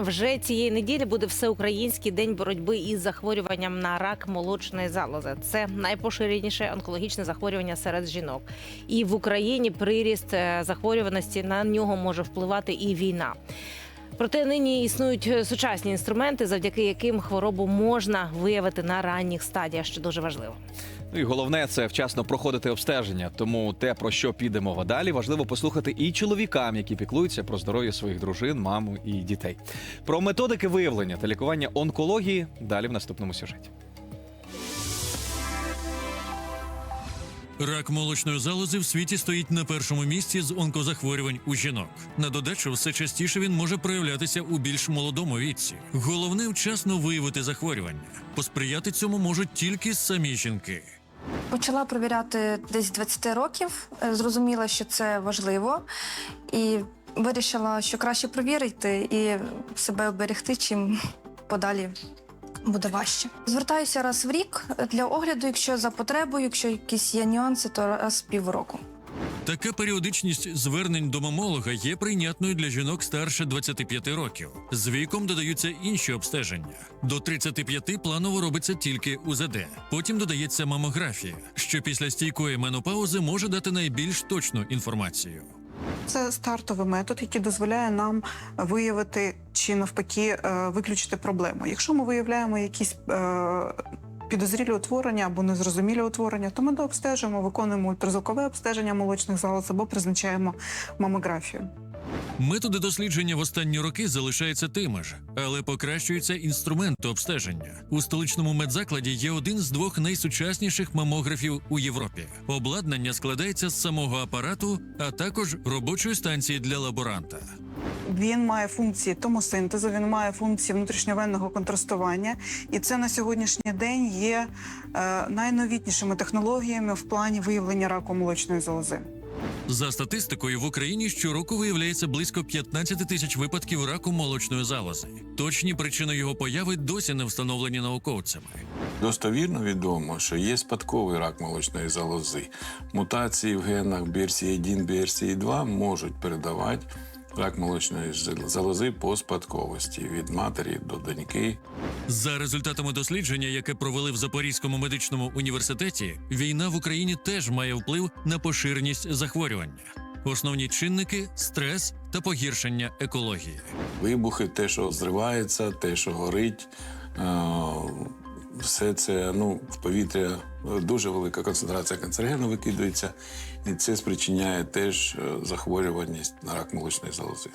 Вже цієї неділі буде всеукраїнський день боротьби із захворюванням на рак молочної залози. Це найпоширеніше онкологічне захворювання серед жінок. І в Україні приріст е, захворюваності на нього може впливати і війна. Проте нині існують е, сучасні інструменти, завдяки яким хворобу можна виявити на ранніх стадіях, що дуже важливо. Ну і головне це вчасно проходити обстеження. Тому те, про що піде мова далі, важливо послухати і чоловікам, які піклуються про здоров'я своїх дружин, маму і дітей. Про методики виявлення та лікування онкології далі в наступному сюжеті. Рак молочної залози в світі стоїть на першому місці з онкозахворювань у жінок. На додачу, все частіше він може проявлятися у більш молодому віці. Головне вчасно виявити захворювання. Посприяти цьому можуть тільки самі жінки. Почала провіряти десь 20 років. Е, Зрозуміла, що це важливо, і вирішила, що краще провірити і себе оберегти, чим подалі буде важче. Звертаюся раз в рік для огляду, якщо за потребою, якщо якісь є нюанси, то раз в півроку. Така періодичність звернень до мамолога є прийнятною для жінок старше 25 років. З віком додаються інші обстеження. До 35 планово робиться тільки УЗД. Потім додається мамографія, що після стійкої менопаузи може дати найбільш точну інформацію. Це стартовий метод, який дозволяє нам виявити чи навпаки е, виключити проблему. Якщо ми виявляємо якісь е, підозрілі утворення або незрозумілі утворення, то ми дообстежуємо, виконуємо ультразвукове обстеження молочних залоз або призначаємо мамографію. Методи дослідження в останні роки залишаються тими ж, але покращуються інструменти обстеження. У столичному медзакладі є один з двох найсучасніших мамографів у Європі. Обладнання складається з самого апарату, а також робочої станції для лаборанта. Він має функції томосинтезу, він має функції внутрішньовенного контрастування, і це на сьогоднішній день є е, найновітнішими технологіями в плані виявлення раку молочної залози. За статистикою, в Україні щороку виявляється близько 15 тисяч випадків раку молочної залози. Точні причини його появи досі не встановлені науковцями. Достовірно відомо, що є спадковий рак молочної залози. Мутації в генах BRCA1, BRCA2 можуть передавати рак молочної залози по спадковості від матері до доньки. За результатами дослідження, яке провели в Запорізькому медичному університеті, війна в Україні теж має вплив на поширеність захворювання. Основні чинники стрес та погіршення екології. Вибухи, те, що зривається, те, що горить. е, Все це ну, в повітря дуже велика концентрація канцерогену викидується, і це спричиняє теж е, захворюваність на рак молочної залози.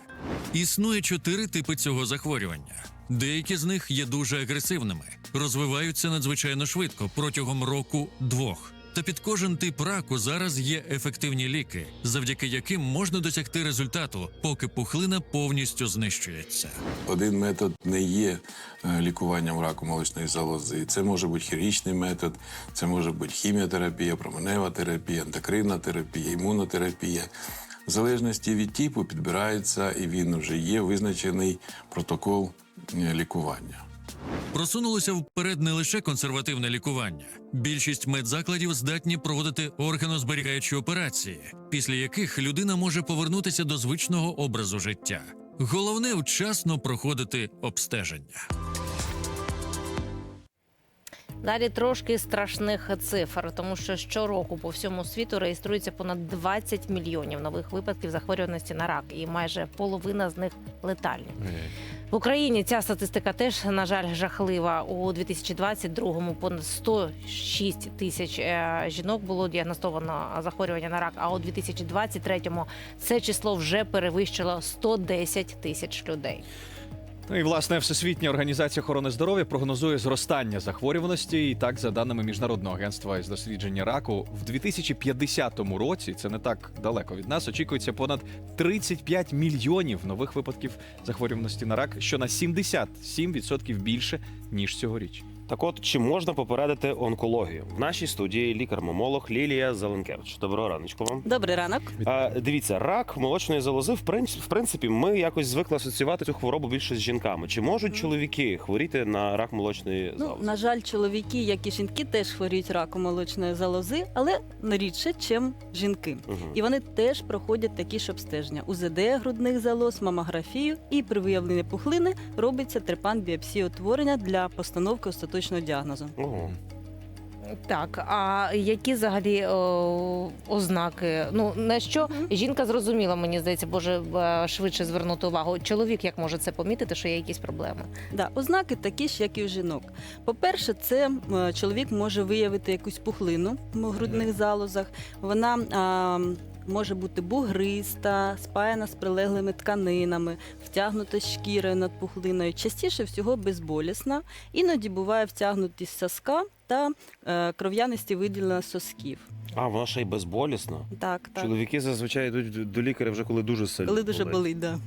Існує чотири типи цього захворювання. Деякі з них є дуже агресивними, розвиваються надзвичайно швидко протягом року-двох. Та під кожен тип раку зараз є ефективні ліки, завдяки яким можна досягти результату, поки пухлина повністю знищується. Один метод не є е, лікуванням раку молочної залози. Це може бути хірургічний метод, це може бути хіміотерапія, променева терапія, ендокринна терапія, імунотерапія. В залежності від типу підбирається і він вже є визначений протокол е, лікування. Просунулося вперед не лише консервативне лікування. Більшість медзакладів здатні проводити органозберігаючі операції, після яких людина може повернутися до звичного образу життя. Головне вчасно проходити обстеження. Далі трошки страшних цифр, тому що щороку по всьому світу реєструється понад 20 мільйонів нових випадків захворюваності на рак, і майже половина з них летальні. В Україні ця статистика теж, на жаль, жахлива. У 2022-му понад 106 тисяч е, жінок було діагностовано захворювання на рак. А у 2023-му це число вже перевищило 110 тисяч людей. Ну і власне Всесвітня організація охорони здоров'я прогнозує зростання захворюваності. І так, за даними міжнародного агентства із дослідження раку, в 2050 році це не так далеко від нас. Очікується понад 35 мільйонів нових випадків захворюваності на рак, що на 77% більше ніж цьогоріч. Так от, чи можна попередити онкологію? В нашій студії лікар-мамолог Лілія Зеленкевич. Доброго раночку вам. Добрий ранок. А, дивіться, рак молочної залози, в принципі, в принципі, ми якось звикли асоціювати цю хворобу більше з жінками. Чи можуть чоловіки хворіти на рак молочної Ну, на жаль, чоловіки, як і жінки, теж хворіють раком молочної залози, але не рідше, ніж жінки. Мгм. І вони теж проходять такі ж обстеження: УЗД грудних залоз, мамографію, і при виявленні пухлини робиться трепан біопсії утворення для постановки остаточного діагнозу. Ого. Так, а які взагалі о, ознаки? Ну на що жінка зрозуміла, мені здається, може е, швидше звернути увагу. Чоловік як може це помітити, що є якісь проблеми? Да, ознаки такі ж, як і у жінок. По-перше, це е, чоловік може виявити якусь пухлину в грудних залозах. Вона а, може бути бугриста, спаяна з прилеглими тканинами, втягнута шкірою над пухлиною. Частіше всього безболісна. Іноді буває втягнутість соска та е, кров'янисті виділення сосків. А, вона ще й безболісна. Так, так. Чоловіки зазвичай йдуть до лікаря вже коли дуже сильно. Коли дуже болить. болить, да.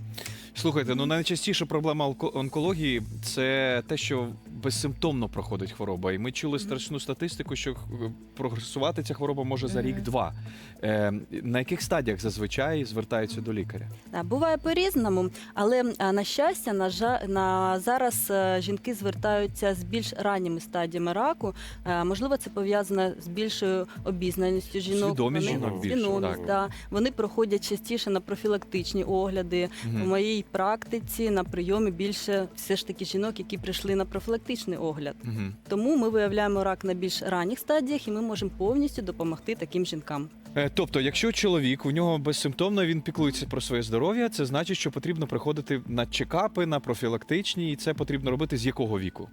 Слухайте, ну найчастіша проблема онкології це те, що безсимптомно проходить хвороба. І ми чули страшну статистику, що прогресувати ця хвороба може за рік-два. Е, на яких стадіях зазвичай звертаються до лікаря? Буває по-різному, але на щастя, на жа на зараз е, жінки звертаються з більш ранніми стадіями раку. Е, Можливо, це пов'язано з більшою обізнаністю жінок. Свідомість Вони- жінок більше, свідомість, так. да. Вони проходять частіше на профілактичні огляди. Мгм. У моїй практиці на прийомі більше все ж таки жінок, які прийшли на профілактичний огляд. Угу. Тому ми виявляємо рак на більш ранніх стадіях, і ми можемо повністю допомогти таким жінкам. Е, Тобто, якщо чоловік у нього безсимптомно він піклується про своє здоров'я, це значить, що потрібно приходити на чекапи, на профілактичні, і це потрібно робити з якого віку?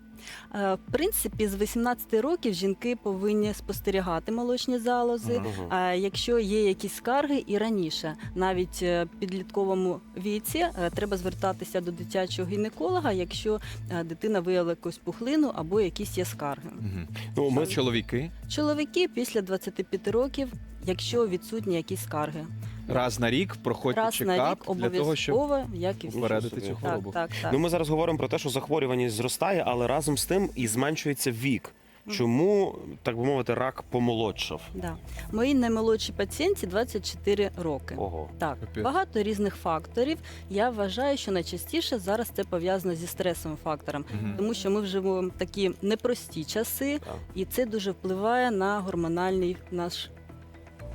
Е, В принципі, з 18 років жінки повинні спостерігати молочні залози. А якщо є якісь скарги і раніше, навіть е, в підлітковому віці е, треба звертатися до дитячого гінеколога, якщо е, дитина виявила якусь пухлину або якісь є скарги. Мгм. Ну, Ми чоловіки Чоловіки після 25 років, якщо відсутні якісь скарги, раз на рік проходять раз на чекап для того, щоб обов'язково, як і всі. попередити цю Так, хворобу. так, так. Ну, ми зараз говоримо про те, що захворюваність зростає, але разом з тим і зменшується вік. Чому, так би мовити, рак помолодшав? Да. Моїй наймолодшій пацієнті 24 роки. Ого. Так, Капець. багато різних факторів. Я вважаю, що найчастіше зараз це пов'язано зі стресовим фактором, Мгм. тому що ми живемо такі непрості часи, Так. і це дуже впливає на гормональний наш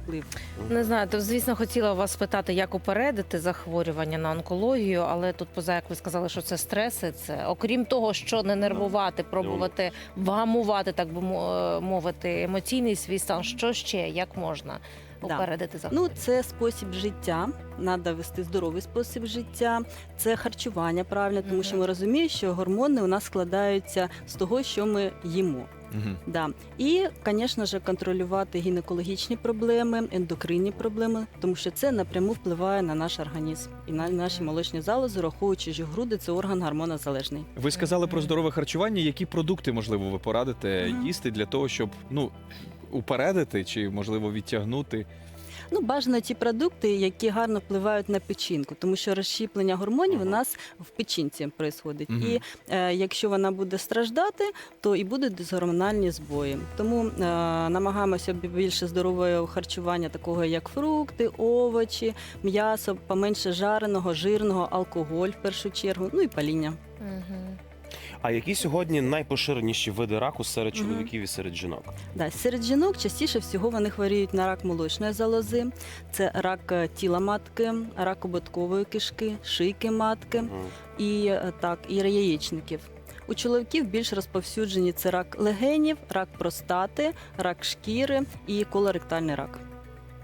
вплив. Не знаю, то звісно хотіла вас спитати, як упередити захворювання на онкологію, але тут, поза як ви сказали, що це стреси. Це окрім того, що не нервувати, пробувати вгамувати, так би мовити, емоційний свій стан. Що ще як можна Да. упередити Ну, це спосіб життя. Треба вести здоровий спосіб життя, це харчування правильно, тому що ми розуміємо, що гормони у нас складаються з того, що ми їмо. Мгм. Да. І, звісно ж, контролювати гінекологічні проблеми, ендокринні проблеми, тому що це напряму впливає на наш організм і на наші молочні залози, рахуючи, що груди це орган гормонозалежний. Ви сказали про здорове харчування. Які продукти можливо ви порадите угу. їсти для того, щоб ну упередити чи можливо відтягнути? Ну, бажано ті продукти, які гарно впливають на печінку, тому що розщіплення гормонів у нас в печінці відбувається. Мгм. І е, якщо вона буде страждати, то і будуть дисгормональні збої. Тому е, намагаємося бі- більше здорового харчування, такого як фрукти, овочі, м'ясо, поменше жареного, жирного, алкоголь в першу чергу, ну і паління. Мгм. А які сьогодні найпоширеніші види раку серед чоловіків і серед жінок? Да, серед жінок частіше всього вони хворіють на рак молочної залози, це рак е, тіла матки, рак ободкової кишки, шийки матки і е, так, і яєчників. У чоловіків більш розповсюджені це рак легенів, рак простати, рак шкіри і колоректальний рак.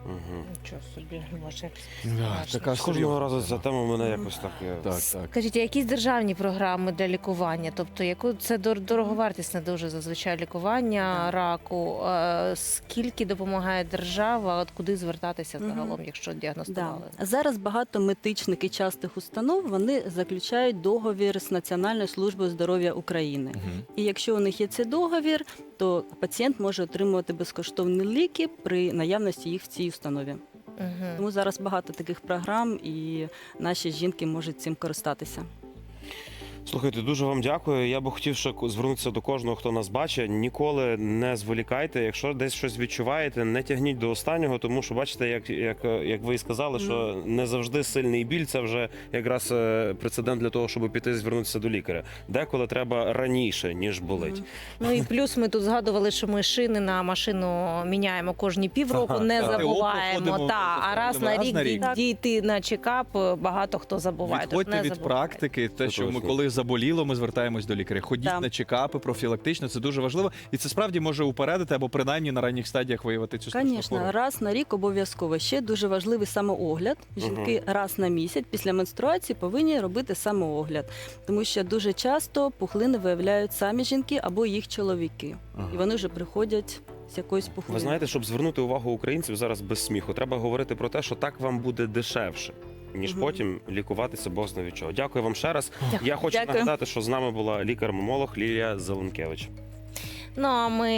Мгм. Нічого собі, боже. Да, така З кожного разу ця тема. мене якось так. е, Так, так. Скажіть, а якісь державні програми для лікування? Тобто, яку це дор- дороговартісне дуже зазвичай лікування раку? Е, Скільки допомагає держава? От куди звертатися Мгм. загалом, якщо Да. діагностували? Зараз багато медичних і частих установ вони заключають договір з Національною службою здоров'я України. Мгм. І якщо у них є цей договір, то пацієнт може отримувати безкоштовні ліки при наявності їх в цій установі. Угу. Тому зараз багато таких програм, і наші жінки можуть цим користатися. Слухайте, дуже вам дякую. Я би хотів ще звернутися до кожного, хто нас бачить. Ніколи не зволікайте. Якщо десь щось відчуваєте, не тягніть до останнього, тому що бачите, як, як, як ви і сказали, що не завжди сильний біль це вже якраз е, прецедент для того, щоб піти звернутися до лікаря. Деколи треба раніше, ніж болить. Ну і плюс ми тут згадували, що ми шини на машину міняємо кожні півроку, Ага, не так. забуваємо. Та, а раз на раз рік на рік. дійти на чекап багато хто забуває. Відходьте не від забувайте. практики, те, що ми коли заболіло, ми звертаємось до лікаря. Ходіть Так. на чекапи профілактично, це дуже важливо, і це справді може упередити або принаймні на ранніх стадіях виявити цю страшну Звісно, хворобу. раз на рік обов'язково. Ще дуже важливий самоогляд. Жінки раз на місяць після менструації повинні робити самоогляд, тому що дуже часто пухлини виявляють самі жінки або їх чоловіки, і вони вже приходять з якоюсь Ви знаєте, щоб звернути увагу українців зараз без сміху, треба говорити про те, що так вам буде дешевше. Ніж потім лікуватися Бог зна від чого. Дякую вам ще раз. Я хочу Дякую. нагадати, що з нами була лікар-мамолог Лілія Зеленкевич. Ну а ми